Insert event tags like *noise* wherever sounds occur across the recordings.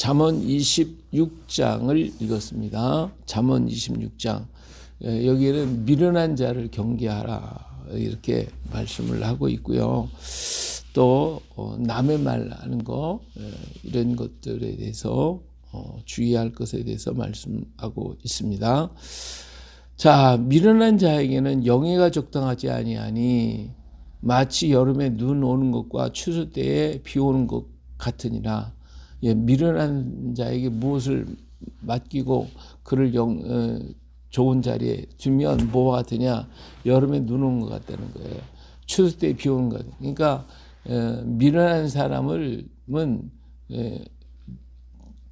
잠언 26장을 읽었습니다. 잠언 26장. 예, 여기에는 미련한 자를 경계하라. 이렇게 말씀을 하고 있고요. 또 어, 남의 말 하는 거 예, 이런 것들에 대해서 어, 주의할 것에 대해서 말씀하고 있습니다. 자, 미련한 자에게는 영예가 적당하지 아니하니 마치 여름에 눈 오는 것과 추수 때에 비 오는 것 같으니라. 예, 미련한 자에게 무엇을 맡기고 그를 영, 어, 좋은 자리에 두면 뭐와 같으냐? 여름에 눈 오는 것 같다는 거예요. 추수 때에 비 오는 것. 그러니까 에, 미련한 사람을 은 에,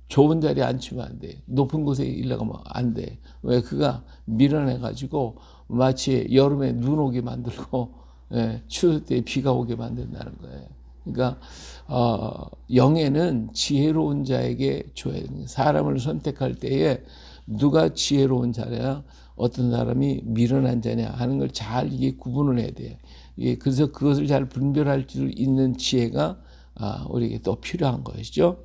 좋은 자리에 앉히면 안 돼. 높은 곳에 일러가면 안 돼. 왜 그가 미련해 가지고 마치 여름에 눈 오게 만들고 예, 추울 때 비가 오게 만든다는 거예요. 그러니까 어, 영에는 지혜로운 자에게 줘야 됩니다. 사람을 선택할 때에 누가 지혜로운 자냐, 어떤 사람이 미련한 자냐 하는 걸 잘 이게 구분을 해야 돼요. 예, 그래서 그것을 잘 분별할 수 있는 지혜가 아, 우리에게 또 필요한 것이죠.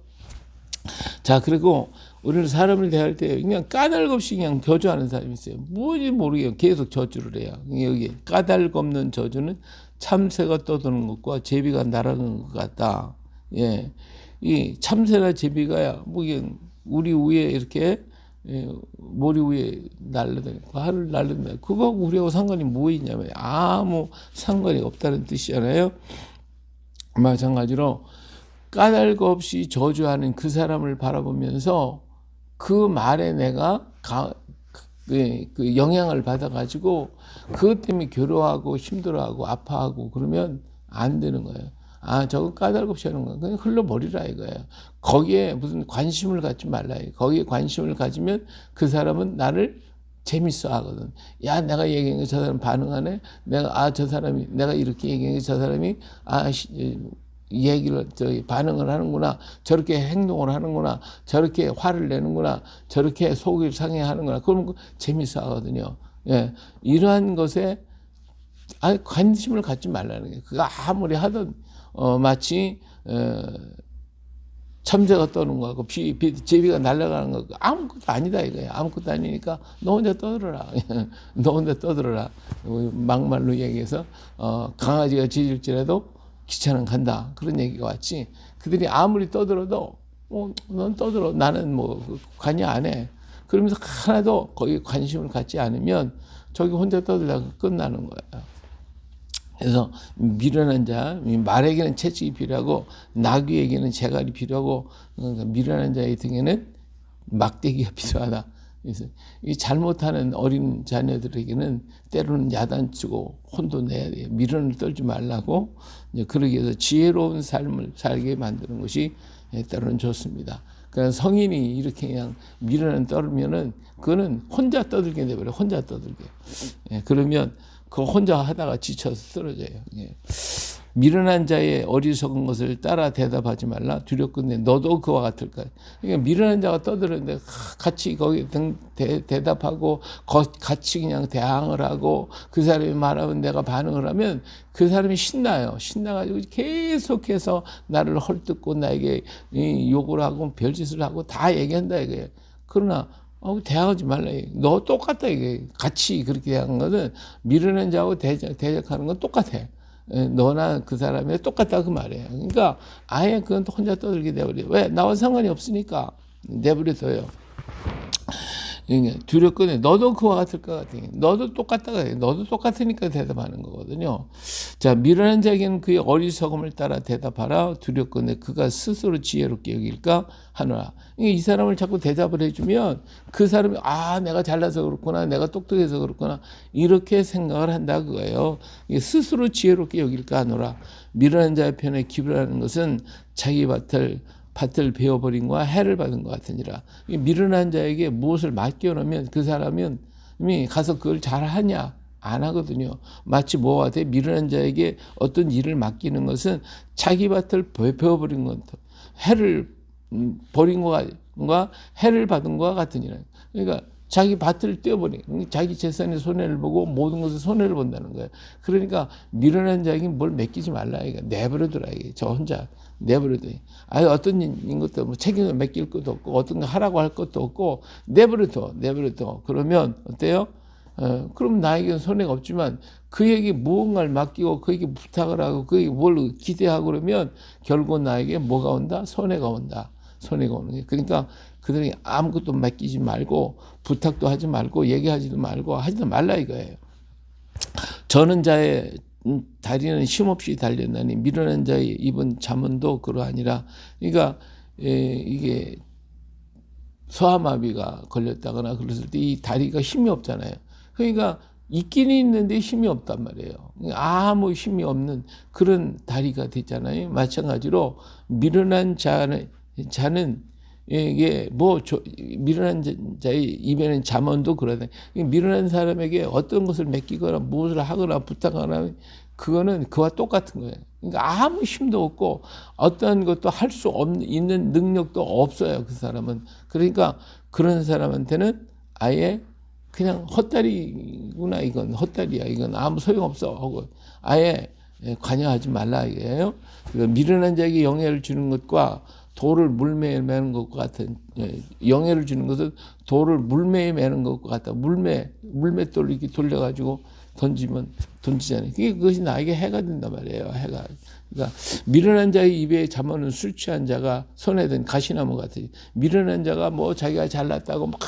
자, 그리고 우리는 사람을 대할 때 그냥 까닭 없이 그냥 저주하는 사람이 있어요. 뭔지 모르게 계속 저주를 해요. 여기 까닭 없는 저주는 참새가 떠도는 것과 제비가 날아가는 것 같다. 예. 이 참새나 제비가 뭐 우리 위에 이렇게 예, 머리 위에 날르다니고 하늘 날른다. 그거 우리하고 상관이 뭐 있냐면 아무 상관이 없다는 뜻이잖아요. 마찬가지로 까닭 없이 저주하는 그 사람을 바라보면서 그 말에 내가 가, 그, 그 영향을 받아가지고 그것 때문에 괴로워하고 힘들어하고 아파하고 그러면 안 되는 거예요. 아, 저거 까닭 없이 하는 거야. 그냥 흘러버리라 이거예요. 거기에 무슨 관심을 갖지 말라. 거기에 관심을 가지면 그 사람은 나를 재밌어 하거든. 야, 내가 얘기한 게 저 사람 반응하네? 내가, 아, 저 사람이, 내가 이렇게 얘기한 게 저 사람이, 아, 시, 얘기를 저기 반응을 하는구나 저렇게 행동을 하는구나 저렇게 화를 내는구나 저렇게 속을 상해하는구나. 그러면 재밌어 하거든요. 예. 이러한 것에 아 관심을 갖지 말라는 게 그가 아무리 하든 어 마치 어 참새가 떠는 거하고 비, 비, 제비가 날아가는 거 아무것도 아니다 이거야 아무것도 아니니까 너 혼자 떠들어라. *laughs* 너 혼자 떠들어라. 막말로 얘기해서 어 강아지가 짖을지라도 기차는 간다. 그런 얘기가 왔지. 그들이 아무리 떠들어도, 어, 넌 떠들어. 나는 뭐, 관여 안 해. 그러면서 하나도 거기 관심을 갖지 않으면 저기 혼자 떠들다가 끝나는 거예요. 그래서 미련한 자, 말에게는 채찍이 필요하고, 나귀에게는 재갈이 필요하고, 그러니까 미련한 자의 등에는 막대기가 *laughs* 필요하다. 그래서 이 잘못하는 어린 자녀들에게는 때로는 야단치고 혼도 내야 돼요. 미련을 떨지 말라고 그러기 위해서 지혜로운 삶을 살게 만드는 것이 때로는 좋습니다. 그러니까 성인이 이렇게 그냥 미련을 떨면은 그거는 혼자 떠들게 돼버려. 혼자 떠들게. 예, 그러면 그 혼자 하다가 지쳐서 쓰러져요. 예. 미련한 자의 어리석은 것을 따라 대답하지 말라 두렵건대 너도 그와 같을까 그러니까 미련한 자가 떠들었는데 같이 거기 등, 대, 대답하고 거, 같이 그냥 대항을 하고 그 사람이 말하면 내가 반응을 하면 그 사람이 신나요 신나가지고 계속해서 나를 헐뜯고 나에게 욕을 하고 별짓을 하고 다 얘기한다 이거예요 그러나 어, 대항하지 말라. 너 똑같다, 이게. 같이 그렇게 대한 거는 미르는 자하고 대적, 대적하는 건 똑같아. 너나 그 사람이 똑같다 그 말이에요. 그러니까 아예 그건 혼자 떠들게 돼버려. 왜? 나와 상관이 없으니까 내버려둬요. 두렵거든. 너도 그와 같을 것 같아. 너도 똑같다가 너도 똑같으니까 대답하는 거거든요. 자, 미련한 자에게는 그의 어리석음을 따라 대답하라. 두렵거든. 그가 스스로 지혜롭게 여길까 하노라. 이 사람을 자꾸 대답을 해주면 그 사람이 아 내가 잘나서 그렇구나, 내가 똑똑해서 그렇구나 이렇게 생각을 한다 그거예요. 스스로 지혜롭게 여길까 하노라. 미련한 자의 편에 기부하는 것은 자기 밭을 밭을 베어버린 거와 해를 받은 것 같으니라. 미련한 자에게 무엇을 맡겨놓으면 그 사람은 이미 가서 그걸 잘 하냐? 안 하거든요. 마치 뭐와 같아? 미련한 자에게 어떤 일을 맡기는 것은 자기 밭을 베어버린 것, 해를 음, 버린 것과 해를 받은 것과 같으니라. 그러니까 자기 밭을 떼어버리는 자기 재산의 손해를 보고 모든 것을 손해를 본다는 거예요. 그러니까 미련한 자에게 뭘 맡기지 말라 이거 내버려두라 이게 저 혼자 내버려 둬. 아예 어떤 인 것도 뭐 책임을 맡길 것도 없고 어떤 거 하라고 할 것도 없고 내버려 둬 내버려 둬. 그러면 어때요? 어, 그럼 나에게는 손해가 없지만 그에게 무언가를 맡기고 그에게 부탁을 하고 그에게 뭘 기대하고 그러면 결국 나에게 뭐가 온다? 손해가 온다. 손해가 오는 게. 그러니까 그들이 아무것도 맡기지 말고 부탁도 하지 말고 얘기하지도 말고 하지도 말라 이거예요. 저는 자의 음, 다리는 힘없이 달렸나니 미련한 자의 입은 잠언도 그러하니라. 그러니까 에, 이게 소아마비가 걸렸다거나 그랬을 때 이 다리가 힘이 없잖아요. 그러니까 있기는 있는데 힘이 없단 말이에요. 아무 힘이 없는 그런 다리가 됐잖아요. 마찬가지로 미련한 자는 자는 이게 뭐 조, 미련한 자의 입에는 잠언도 그러네. 미련한 사람에게 어떤 것을 맡기거나 무엇을 하거나 부탁하거나 그거는 그와 똑같은 거예요. 그러니까 아무 힘도 없고 어떤 것도 할수 없는 능력도 없어요. 그 사람은. 그러니까 그런 사람한테는 아예 그냥 헛다리구나 이건 헛다리야 이건 아무 소용없어 하고 아예 관여하지 말라 이게요. 그러니까 미련한 자에게 영예를 주는 것과 돌을 물매에 매는 것과 같은 예, 영예를 주는 것은 돌을 물매에 매는 것과 같다. 물매 물맷돌을 이렇게 돌려가지고 던지면 던지잖아요. 그게 그것이 나에게 해가 된단 말이에요. 해가. 그러니까 미련한 자의 입에 잠어는 술 취한 자가 손에 든 가시나무 같아요. 미련한 자가 뭐 자기가 잘났다고 막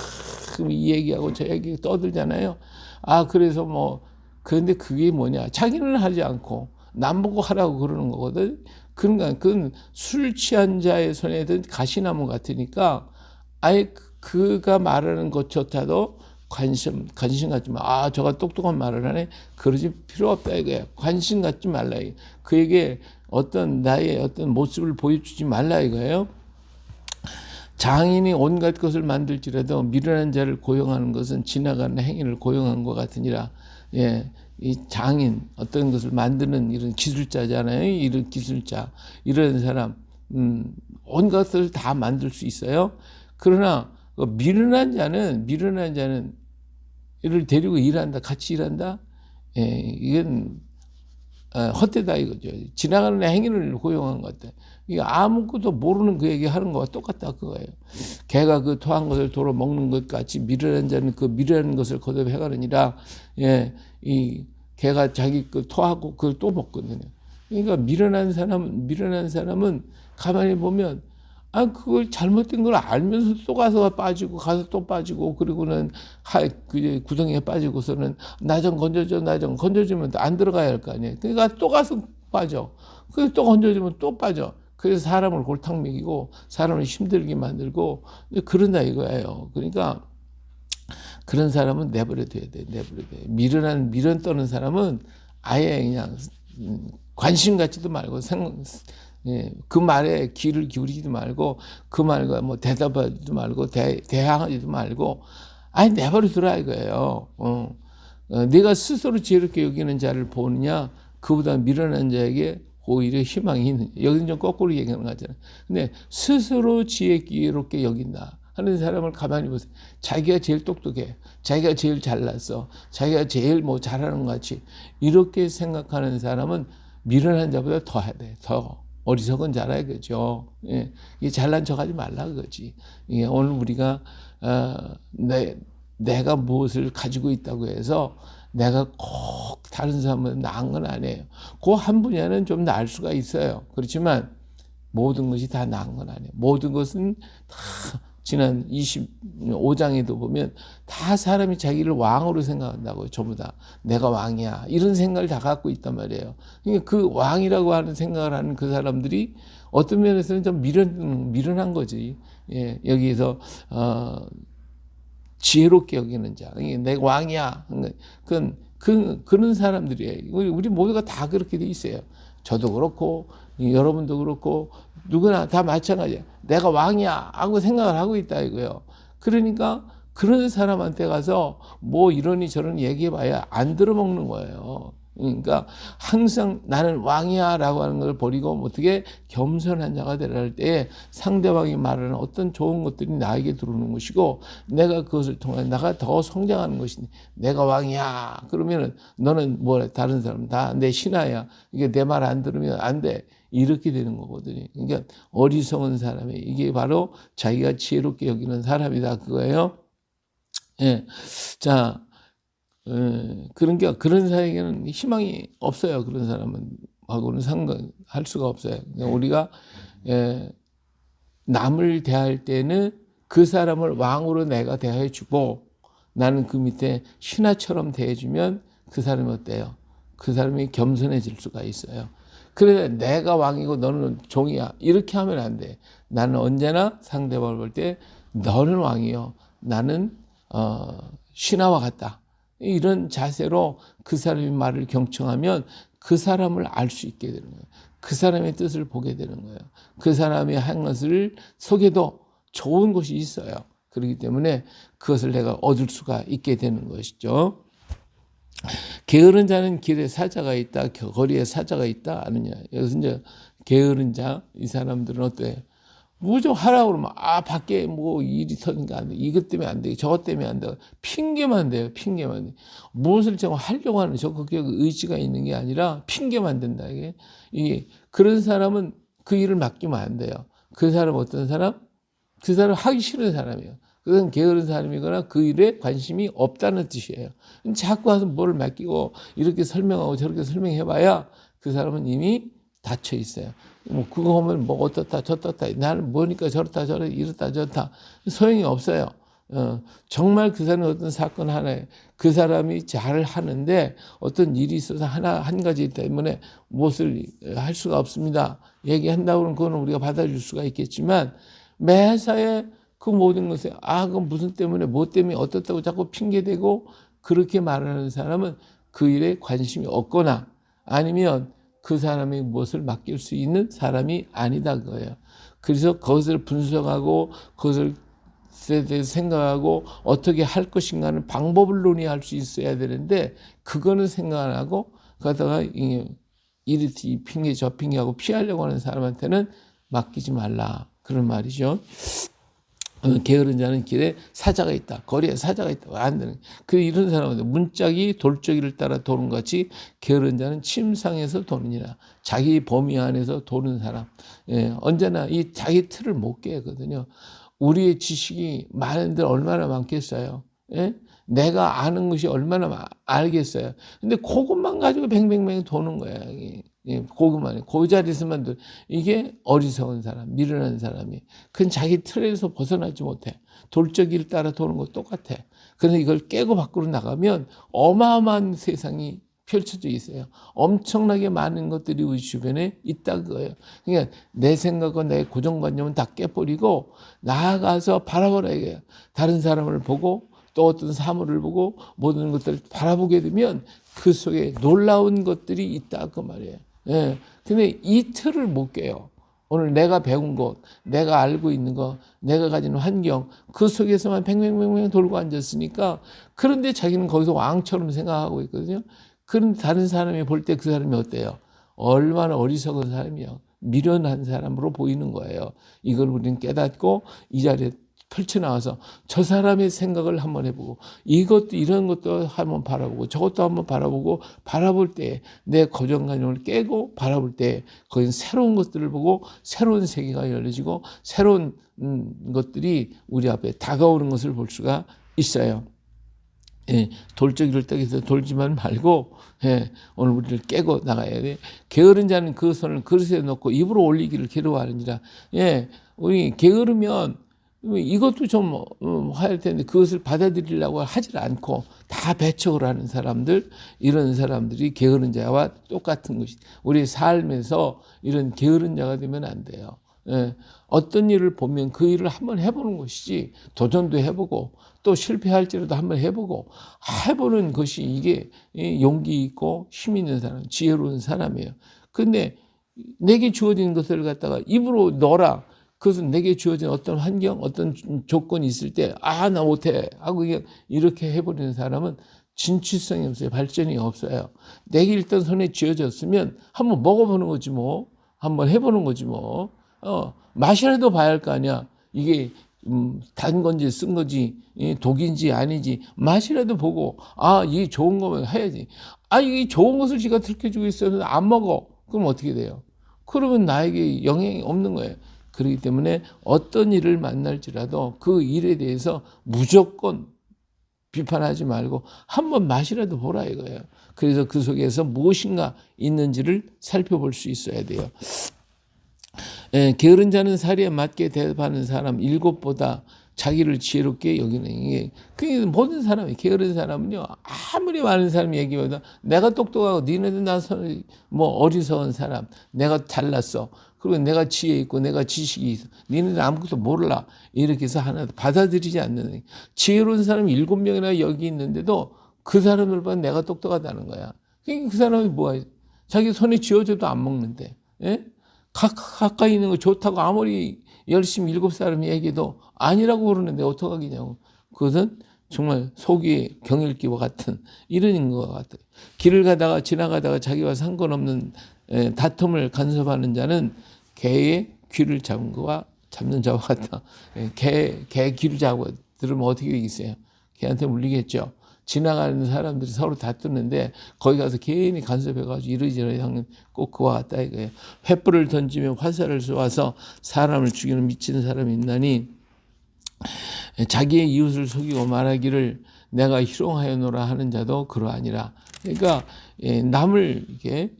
이 얘기하고 저 얘기 떠들잖아요. 아 그래서 뭐 그런데 그게 뭐냐? 자기는 하지 않고 남 보고 하라고 그러는 거거든. 그러니까 그건 술 취한 자의 손에 든 가시나무 같으니까 아예 그가 말하는 것조차도 관심 관심 갖지 마. 아 저가 똑똑한 말을 하네. 그러지 필요 없다 이거야. 관심 갖지 말라 이거. 그에게 어떤 나의 어떤 모습을 보여주지 말라 이거예요. 장인이 온갖 것을 만들지라도 미련한 자를 고용하는 것은 지나가는 행위를 고용한 것 같으니라. 예, 이 장인 어떤 것을 만드는 이런 기술자잖아요. 이런 기술자 이런 사람 음, 온 것을 다 만들 수 있어요. 그러나 그 미련한 자는 미련한 자는 이를 데리고 일한다, 같이 일한다. 예, 이건 어, 헛되다 이거죠. 지나가는 행위를 고용한 것 같아. 이게 아무것도 모르는 그에게 하는 거와 똑같다 그거예요. 개가 그 토한 것을 도로 먹는 것 같이 미련한 자는 그 미련한 것을 거듭해 가느니라. 예, 이 개가 자기 그 토하고 그걸 또 먹거든요. 그러니까 미련한 사람은 미련한 사람은 가만히 보면 아 그걸 잘못된 걸 알면서 또 가서 빠지고 가서 또 빠지고 그리고는 하 그 구덩이에 빠지고서는 나 좀 건져줘 나 좀 건져주면 안 들어가야 할 거 아니에요. 그러니까 또 가서 빠져. 그래서 또 건져주면 또 빠져. 그래서 사람을 골탕 먹이고 사람을 힘들게 만들고 그런다 이거예요. 그러니까 그런 사람은 내버려 둬야 돼. 내버려둬야 돼. 미련한 미련 떠는 사람은 아예 그냥 관심 갖지도 말고 생, 예, 그 말에 귀를 기울이지도 말고 그 말과 뭐 대답하지도 말고 대, 대항하지도 말고 아예 내버려 두라 이거예요. 어. 어, 내가 스스로 지혜롭게 여기는 자를 보느냐 그보다 미련한 자에게 오히려 희망이 있는 여기는 좀 거꾸로 얘기하는 거잖아요. 근데 스스로 지혜롭게 여긴다 하는 사람을 가만히 보세요. 자기가 제일 똑똑해, 자기가 제일 잘났어, 자기가 제일 뭐 잘하는 것 같이 이렇게 생각하는 사람은 미련한 자보다 더 해야 돼, 더. 어리석은 자라야겠죠. 예. 이 잘난 척하지 말라 그거지. 예. 오늘 우리가 어, 내 내가 무엇을 가지고 있다고 해서 내가 꼭 다른 사람은 나은 건 아니에요. 그 한 분야는 좀 나을 수가 있어요. 그렇지만 모든 것이 다 나은 건 아니에요. 모든 것은 다 지난 25장에도 보면 다 사람이 자기를 왕으로 생각한다고요. 전부 다. 내가 왕이야. 이런 생각을 다 갖고 있단 말이에요. 그러니까 그 왕이라고 하는 생각을 하는 그 사람들이 어떤 면에서는 좀 미련, 미련한 거지. 예, 여기에서, 어, 지혜롭게 여기는 자. 내가 왕이야. 그건, 그, 그런 사람들이에요. 우리 모두가 다 그렇게 돼 있어요. 저도 그렇고, 여러분도 그렇고, 누구나 다 마찬가지야. 내가 왕이야. 하고 생각을 하고 있다 이거예요. 그러니까 그런 사람한테 가서 뭐 이러니 저러니 얘기해봐야 안 들어먹는 거예요. 그러니까 항상 나는 왕이야 라고 하는 걸 버리고 어떻게 겸손한 자가 되라 할 때에 상대방이 말하는 어떤 좋은 것들이 나에게 들어오는 것이고 내가 그것을 통해 나가 더 성장하는 것이니 내가 왕이야 그러면은 너는 뭐래 다른 사람 다 내 신하야 이게 내 말 안 들으면 안돼 이렇게 되는 거거든요. 그러니까 어리석은 사람이 이게 바로 자기가 지혜롭게 여기는 사람이다 그거예요. 예, 자. 예, 그러니까 그런 사람에게는 희망이 없어요. 그런 사람은 하고는 상관할 수가 없어요. 그러니까 우리가 예, 남을 대할 때는 그 사람을 왕으로 내가 대해주고 나는 그 밑에 신하처럼 대해주면 그 사람이 어때요? 그 사람이 겸손해질 수가 있어요. 그래 내가 왕이고 너는 종이야 이렇게 하면 안 돼. 나는 언제나 상대방을 볼 때 너는 왕이요. 나는 어, 신하와 같다. 이런 자세로 그 사람의 말을 경청하면 그 사람을 알 수 있게 되는 거예요. 그 사람의 뜻을 보게 되는 거예요. 그 사람이 한 것을 속에도 좋은 것이 있어요. 그렇기 때문에 그것을 내가 얻을 수가 있게 되는 것이죠. 게으른 자는 길에 사자가 있다, 거리에 사자가 있다 아느냐. 여기서 이제 게으른 자, 이 사람들은 어때? 무조 하라고 그러면 아 밖에 뭐 일이 터니까 안 돼. 이것 때문에 안 돼. 저것 때문에 안 돼. 핑계만 돼요. 핑계만 돼. 무엇을 제가 하려고 하는 적극적 의지가 있는 게 아니라 핑계만 된다. 이게 이게 그런 사람은 그 일을 맡기면 안 돼요. 그 사람 어떤 사람? 그 사람 하기 싫은 사람이에요. 그건 게으른 사람이거나 그 일에 관심이 없다는 뜻이에요. 자꾸 와서 뭘 맡기고 이렇게 설명하고 저렇게 설명해봐야 그 사람은 이미 닫혀 있어요. 뭐 그거 하면 뭐 어떻다 저떻다 나는 뭐니까 저렇다 저렇다 이렇다 저렇다 소용이 없어요. 어, 정말 그 사람이 어떤 사건 하나에 그 사람이 잘 하는데 어떤 일이 있어서 하나 한 가지 때문에 무엇을 할 수가 없습니다. 얘기한다고 그러면 그거는 우리가 받아줄 수가 있겠지만 매사에 그 모든 것에 아 그건 무슨 때문에 뭐 때문에 어떻다고 자꾸 핑계대고 그렇게 말하는 사람은 그 일에 관심이 없거나 아니면 그 사람이 무엇을 맡길 수 있는 사람이 아니다 그거예요. 그래서 그것을 분석하고 그것을 대해서 생각하고 어떻게 할 것인가는 방법을 논의할 수 있어야 되는데 그거는 생각 안 하고 가다가 이리 핑계 저 핑계하고 피하려고 하는 사람한테는 맡기지 말라 그런 말이죠. 어, 게으른 자는 길에 사자가 있다. 거리에 사자가 있다. 안 되는. 그 이런 사람은 문짝이 돌적이를 따라 도는 같이 게으른 자는 침상에서 도느니라. 자기 범위 안에서 도는 사람. 예, 언제나 이 자기 틀을 못 깨거든요. 우리의 지식이 많은데 얼마나 많겠어요. 예? 내가 아는 것이 얼마나 알겠어요. 근데 그것만 가지고 뱅뱅뱅 도는 거야. 예, 그것만, 그 자리에서만 도 이게 어리석은 사람, 미련한 사람이. 그건 자기 틀에서 벗어나지 못해. 돌적이를 따라 도는 것 똑같아. 그래서 이걸 깨고 밖으로 나가면 어마어마한 세상이 펼쳐져 있어요. 엄청나게 많은 것들이 우리 주변에 있다 그거예요. 그러니까 내 생각과 내 고정관념은 다 깨버리고 나아가서 바라보라 이거예요. 다른 사람을 보고 또 어떤 사물을 보고 모든 것들을 바라보게 되면 그 속에 놀라운 것들이 있다 그 말이에요. 예. 근데 이 틀을 못 깨요. 오늘 내가 배운 것, 내가 알고 있는 것, 내가 가진 환경, 그 속에서만 팽팽팽팽 돌고 앉았으니까 그런데 자기는 거기서 왕처럼 생각하고 있거든요. 그런 다른 사람이 볼 때 그 사람이 어때요? 얼마나 어리석은 사람이요. 미련한 사람으로 보이는 거예요. 이걸 우리는 깨닫고 이 자리에 펼쳐 나와서 저 사람의 생각을 한번 해보고 이것도 이런 것도 한번 바라보고 저것도 한번 바라보고 바라볼 때 내 고정관념을 깨고 바라볼 때 거긴 새로운 것들을 보고 새로운 세계가 열려지고 새로운 음, 것들이 우리 앞에 다가오는 것을 볼 수가 있어요. 예, 돌적이를 떡에서 돌지만 말고 예, 오늘 우리를 깨고 나가야 돼. 게으른 자는 그 손을 그릇에 넣고 입으로 올리기를 괴로워하느니라. 예, 우리 게으르면 이것도 좀 화할 텐데 그것을 받아들이려고 하질 않고 다 배척을 하는 사람들 이런 사람들이 게으른 자와 똑같은 것이 우리 삶에서 이런 게으른 자가 되면 안 돼요. 예, 어떤 일을 보면 그 일을 한번 해보는 것이지 도전도 해보고 또 실패할지라도 한번 해보고 해보는 것이 이게 용기 있고 힘 있는 사람, 지혜로운 사람이에요. 근데 내게 주어진 것을 갖다가 입으로 넣어라. 그것은 내게 주어진 어떤 환경, 어떤 조건이 있을 때, 아, 나 못해. 하고 이렇게 해버리는 사람은 진취성이 없어요. 발전이 없어요. 내게 일단 손에 쥐어졌으면 한번 먹어보는 거지 뭐. 한번 해보는 거지 뭐. 어, 맛이라도 봐야 할 거 아니야. 이게 음, 단 건지 쓴 건지 이 독인지 아닌지 맛이라도 보고 아 이게 좋은 거면 해야지. 아 이게 좋은 것을 지가 들켜주고 있어서 안 먹어. 그럼 어떻게 돼요? 그러면 나에게 영향이 없는 거예요. 그렇기 때문에 어떤 일을 만날지라도 그 일에 대해서 무조건 비판하지 말고 한번 맛이라도 보라 이거예요. 그래서 그 속에서 무엇인가 있는지를 살펴볼 수 있어야 돼요. 예, 게으른 자는 사리에 맞게 대답하는 사람 일곱보다 자기를 지혜롭게 여기는 이게 그 모든 사람이 게으른 사람은요 아무리 많은 사람이 얘기해도 내가 똑똑하고 니네들 나뭐 어리석은 사람 내가 잘났어 그리고 내가 지혜 있고 내가 지식이 있어 니네들 아무것도 몰라 이렇게 해서 하나 받아들이지 않는 지혜로운 사람이 일곱 명이나 여기 있는데도 그 사람을 봐 내가 똑똑하다는 거야 그러니까 그 사람이 뭐야 자기 손에 쥐어줘도 안 먹는데 예? 가, 가까이 있는 거 좋다고 아무리 열심히 일곱 사람이 얘기해도 아니라고 그러는데 어떡하겠냐고. 그것은 정말 속이 경일기와 같은 이런 것 같아요. 길을 가다가 지나가다가 자기와 상관없는 에, 다툼을 간섭하는 자는 개의 귀를 잡은 거와 잡는 자와 같다. 에, 개, 개 귀를 잡고 들으면 어떻게 되겠어요? 개한테 물리겠죠. 지나가는 사람들이 서로 다투는데 거기 가서 괜히 간섭해가지고 이러저러 하는 꼭 그와 같다 이거예요. 횃불을 던지며 화살을 쏘아서 사람을 죽이는 미치는 사람이 있나니 자기의 이웃을 속이고 말하기를 내가 희롱하여노라 하는 자도 그러하니라. 그러니까 예, 남을 이렇게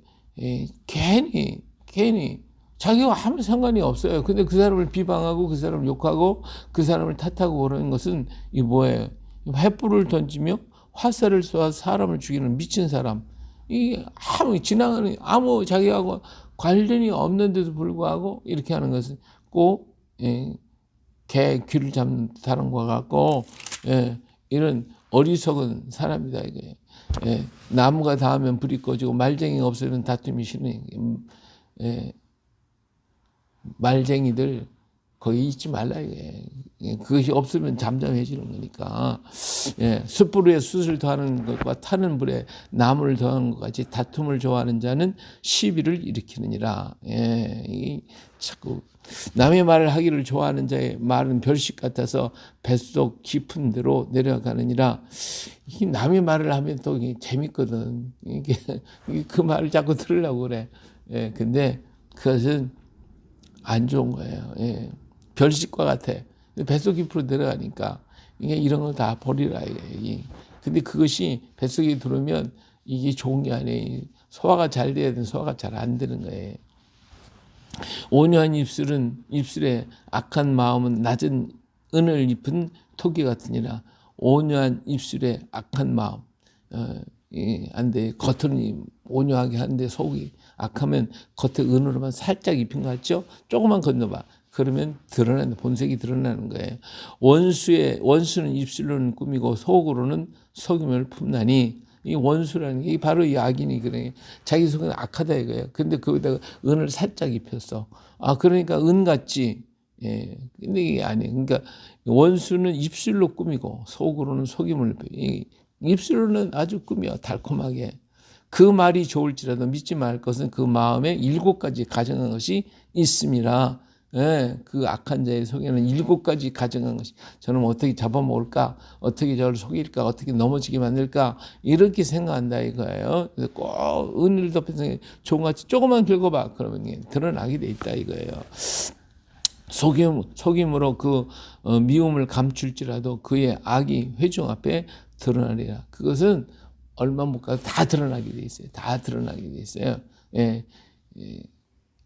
예, 괜히 괜히 자기가 아무 상관이 없어요. 근데 그 사람을 비방하고 그 사람을 욕하고 그 사람을 탓하고 그러는 것은 이 뭐예요? 횃불을 던지며 화살을 쏘아 사람을 죽이는 미친 사람. 이 아무 지나가는 아무 자기하고 관련이 없는데도 불구하고 이렇게 하는 것은 꼭 예, 개 귀를 잡는 사람과 같고 예, 이런 어리석은 사람이다 이거예요. 예, 나무가 닿으면 불이 꺼지고 말쟁이가 없으면 다툼이 싫은 예, 말쟁이들 거기 있지 말라 이게. 그것이 없으면 잠잠해지는 거니까. 예, 숯불에 숯을 더하는 것과 타는 불에 나무를 더하는 것 같이 다툼을 좋아하는 자는 시비를 일으키느니라. 예, 이, 자꾸 남의 말을 하기를 좋아하는 자의 말은 별식 같아서 뱃속 깊은 데로 내려가느니라. 이 남의 말을 하면 또 재밌거든. 이게 그 말을 자꾸 들으려고 그래. 예, 근데 그것은 안 좋은 거예요 예. 별식과 같아. 뱃속 깊으로 들어가니까 이게 이런 걸 다 버리라 이게. 근데 그것이 뱃속에 들어오면 이게 좋은 게 아니에요. 소화가 잘 돼야 되는 소화가 잘 안 되는 거예요. 온유한 입술은 입술에 악한 마음은 낮은 은을 입은 토기 같으니라. 온유한 입술에 악한 마음. 어, 안 돼. 겉은 온유하게 하는데 속이 악하면 겉에 은으로만 살짝 입힌 것 같죠? 조금만 건너봐. 그러면 드러나는 본색이 드러나는 거예요. 원수의 원수는 입술로는 꾸미고 속으로는 속임을 품나니 이 원수라는 게 바로 이 악인이 그래. 자기 속은 악하다 이거예요. 근데 거기다가 은을 살짝 입혔어. 아 그러니까 은 같지. 예. 근데 이게 아니에요. 그러니까 원수는 입술로 꾸미고 속으로는 속임을 입 술로는 아주 꾸며 달콤하게 그 말이 좋을지라도 믿지 말 것은 그 마음에 일곱 가지 가정한 것이 있음이라. 예, 그 악한 자의 속에는 일곱 가지 가정한 것이 저는 어떻게 잡아먹을까, 어떻게 저를 속일까, 어떻게 넘어지게 만들까 이렇게 생각한다 이거예요. 그래서 꼭 은혜를 덮여서 종같이 조금만 긁어봐 그러면 드러나게 돼 있다 이거예요. 속임 속임으로 그 어, 미움을 감출지라도 그의 악이 회중 앞에 드러나리라. 그것은 얼마 못 가서 다 드러나게 돼 있어요. 다 드러나게 돼 있어요. 예, 예,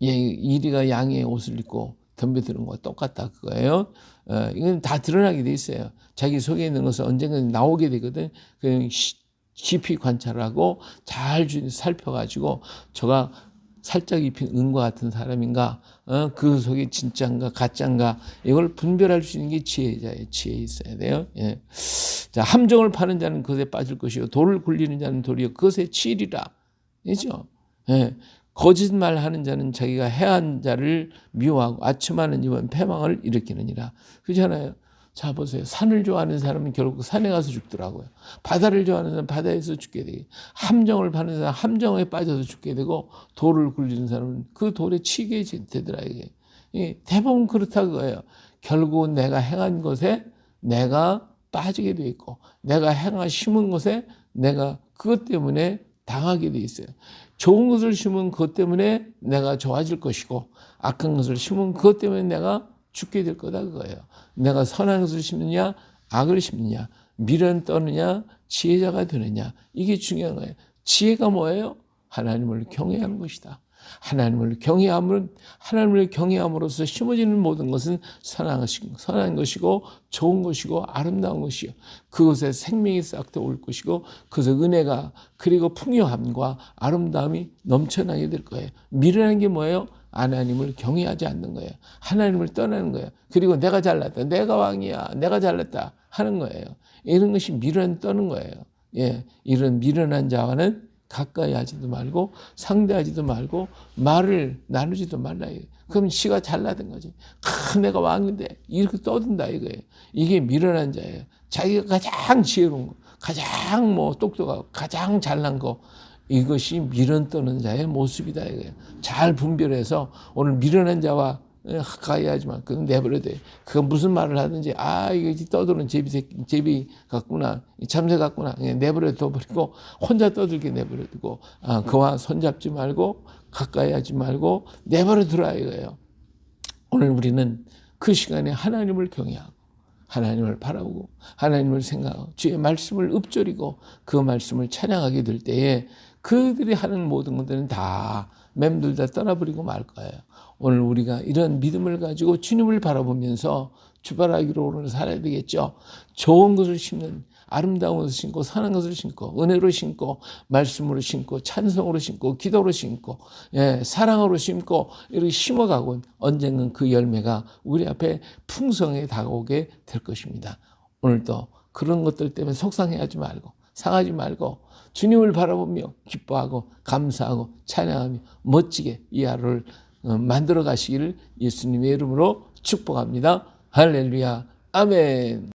예 이리가 양의 옷을 입고 덤벼 드는 거와 똑같다 그거예요. 어, 이건 다 드러나게 돼 있어요. 자기 속에 있는 것은 언젠가 나오게 되거든. 그 깊이 관찰하고 잘 살펴가지고 저가 살짝 입힌 은과 같은 사람인가, 어, 그 속에 진짜인가 가짜인가 이걸 분별할 수 있는 게 지혜자의 지혜 있어야 돼요. 예. 자 함정을 파는 자는 그것에 빠질 것이요 돌을 굴리는 자는 돌이요 그것에 치리라. 이죠. 예. 거짓말 하는 자는 자기가 해한 자를 미워하고 아첨하는 입은 패망을 일으키느니라. 그렇잖아요. 자 보세요. 산을 좋아하는 사람은 결국 산에 가서 죽더라고요. 바다를 좋아하는 사람은 바다에서 죽게 되고 함정을 파는 사람은 함정에 빠져서 죽게 되고 돌을 굴리는 사람은 그 돌에 치게 되더라 이게. 이 대부분 그렇다 그거예요. 결국 내가 행한 것에 내가 빠지게 돼 있고 내가 행하 심은 것에 내가 그것 때문에 당하게 돼 있어요. 좋은 것을 심은 그것 때문에 내가 좋아질 것이고 악한 것을 심은 그것 때문에 내가 죽게 될 거다 그거예요. 내가 선한 것을 심느냐 악을 심느냐 미련 떠느냐 지혜자가 되느냐 이게 중요한 거예요. 지혜가 뭐예요? 하나님을 경외하는 것이다. 하나님을 경외함은 하나님을 경외함으로써 심어지는 모든 것은 선한 것이고 선한 것이고 좋은 것이고 아름다운 것이요 그것에 생명이 싹도 올 것이고 그것에 은혜가 그리고 풍요함과 아름다움이 넘쳐나게 될 거예요. 미련한 게 뭐예요? 하나님을 경외하지 않는 거예요. 하나님을 떠나는 거예요. 그리고 내가 잘났다, 내가 왕이야, 내가 잘났다 하는 거예요. 이런 것이 미련 떠는 거예요. 예, 이런 미련한 자와는 가까이 하지도 말고 상대하지도 말고 말을 나누지도 말라. 그럼 지가 잘나든 거지. 아, 내가 왕인데 이렇게 떠든다 이거예요. 이게 미련한 자예요. 자기가 가장 지혜로운 거, 가장 뭐 똑똑하고 가장 잘난 거 이것이 미련 떠는 자의 모습이다 이거예요. 잘 분별해서 오늘 미련한 자와 가까이 하지만 그건 내버려 돼. 그가 무슨 말을 하든지 아 이거 떠드는 제비 새끼 제비 같구나 참새 같구나 그냥 내버려 둬버리고 혼자 떠들게 내버려 두고 아 그와 손잡지 말고 가까이 하지 말고 내버려 두라 이거예요. 오늘 우리는 그 시간에 하나님을 경외하고 하나님을 바라보고 하나님을 생각하고 주의 말씀을 읊조리고 그 말씀을 찬양하게 될 때에 그들이 하는 모든 것들은 다 맴돌다 떠나버리고 말 거예요. 오늘 우리가 이런 믿음을 가지고 주님을 바라보면서 주바라기로 오늘 살아야 되겠죠. 좋은 것을 심는 아름다운 것을 심고 선한 것을 심고 은혜로 심고 말씀으로 심고 찬송으로 심고 기도로 심고 예, 사랑으로 심고 이렇게 심어가고 언젠간 그 열매가 우리 앞에 풍성하게 다가오게 될 것입니다. 오늘도 그런 것들 때문에 속상해하지 말고 상하지 말고 주님을 바라보며 기뻐하고 감사하고 찬양하며 멋지게 이 하루를 어, 만들어 가시기를 예수님의 이름으로 축복합니다. 할렐루야. 아멘.